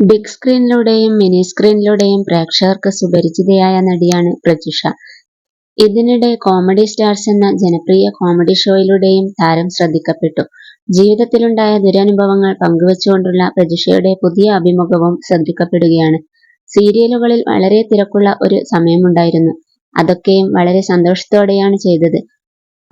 Big സ്ക്രീനിലൂടെയും mini സ്ക്രീനിലൂടെയും പ്രേക്ഷകർക്ക് സുപരിചിതയായ നടിയാണ് പ്രജിഷ ഇതിനിടെ കോമഡി സ്റ്റാർസ് എന്ന ജനപ്രിയ കോമഡി ഷോയിലൂടെയും താരം ശ്രദ്ധിക്കപ്പെട്ടു. ജീവിതത്തിലുണ്ടായ ദുരനുഭവങ്ങൾ പങ്കുവച്ചുകൊണ്ടുള്ള പ്രജിഷയുടെ പുതിയ അഭിമുഖവും ശ്രദ്ധിക്കപ്പെടുകയാണ്. സീരിയലുകളിൽ വളരെ തിരക്കുള്ള ഒരു സമയമുണ്ടായിരുന്നു. അതൊക്കെയും വളരെ സന്തോഷത്തോടെയാണ് ചെയ്തത്.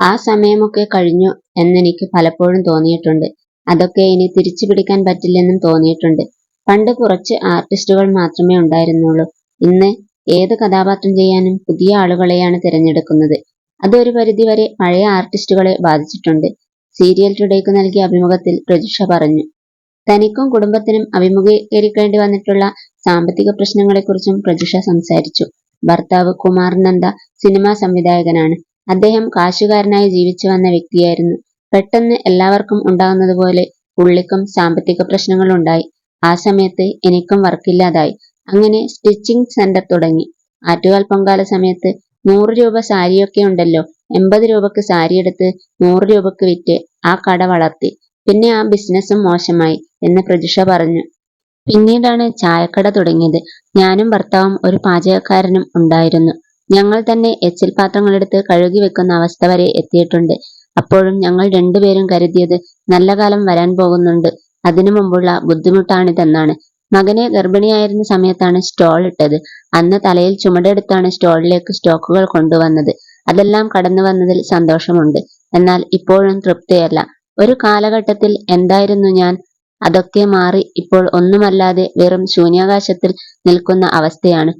ആ സമയമൊക്കെ കഴിഞ്ഞു എന്നെനിക്ക് പലപ്പോഴും തോന്നിയിട്ടുണ്ട്. അതൊക്കെ ഇനി തിരിച്ചു പിടിക്കാൻ പറ്റില്ലെന്നും തോന്നിയിട്ടുണ്ട്. പണ്ട് കുറച്ച് ആർട്ടിസ്റ്റുകൾ മാത്രമേ ഉണ്ടായിരുന്നുള്ളൂ. ഇന്ന് ഏത് കഥാപാത്രം ചെയ്യാനും പുതിയ ആളുകളെയാണ് തിരഞ്ഞെടുക്കുന്നത്. അതൊരു പരിധിവരെ പഴയ ആർട്ടിസ്റ്റുകളെ ബാധിച്ചിട്ടുണ്ട്. സീരിയൽ ടുഡേക്ക് നൽകിയ അഭിമുഖത്തിൽ പ്രജിഷ പറഞ്ഞു. തനിക്കും കുടുംബത്തിനും അഭിമുഖീകരിക്കേണ്ടി വന്നിട്ടുള്ള സാമ്പത്തിക പ്രശ്നങ്ങളെക്കുറിച്ചും പ്രജിഷ സംസാരിച്ചു. ഭർത്താവ് കുമാർ നന്ദ സിനിമാ സംവിധായകനാണ്. അദ്ദേഹം കാശുകാരനായി ജീവിച്ചു വന്ന വ്യക്തിയായിരുന്നു. പെട്ടെന്ന് എല്ലാവർക്കും ഉണ്ടാകുന്നതുപോലെ പുള്ളിക്കും സാമ്പത്തിക പ്രശ്നങ്ങൾ ഉണ്ടായി ആ സമയത്ത് എനിക്കും വർക്കില്ലാതായി. അങ്ങനെ സ്റ്റിച്ചിങ് സെന്റർ തുടങ്ങി. ആറ്റുകാൽ പൊങ്കാല സമയത്ത് നൂറ് രൂപ സാരിയൊക്കെ ഉണ്ടല്ലോ. എൺപത് രൂപക്ക് സാരി എടുത്ത് നൂറ് രൂപക്ക് വിറ്റ് ആ കട വളർത്തി. പിന്നെ ആ ബിസിനസ്സും മോശമായി എന്ന് പ്രജിഷ പറഞ്ഞു. പിന്നീടാണ് ചായക്കട തുടങ്ങിയത്. ഞാനും ഭർത്താവും ഒരു പാചകക്കാരനും ഉണ്ടായിരുന്നു. ഞങ്ങൾ തന്നെ എച്ചിൽ പാത്രങ്ങളെടുത്ത് കഴുകി വെക്കുന്ന അവസ്ഥ വരെ എത്തിയിട്ടുണ്ട്. അപ്പോഴും ഞങ്ങൾ രണ്ടുപേരും കരുതിയത് നല്ല കാലം വരാൻ പോകുന്നുണ്ട്. അതിനു മുമ്പുള്ള ബുദ്ധിമുട്ടാണിതെന്നാണ് മകനെ ഗർഭിണിയായിരുന്ന സമയത്താണ് സ്റ്റോൾ ഇട്ടത്. അന്ന് തലയിൽ ചുമടെടുത്താണ് സ്റ്റോളിലേക്ക് സ്റ്റോക്കുകൾ കൊണ്ടുവന്നത്. അതെല്ലാം കടന്നു വന്നതിൽ സന്തോഷമുണ്ട്. എന്നാൽ ഇപ്പോഴും തൃപ്തിയല്ല. ഒരു കാലഘട്ടത്തിൽ എന്തായിരുന്നു ഞാൻ? അതൊക്കെ മാറി ഇപ്പോൾ ഒന്നുമല്ലാതെ വെറും ശൂന്യാകാശത്തിൽ നിൽക്കുന്ന അവസ്ഥയാണ്.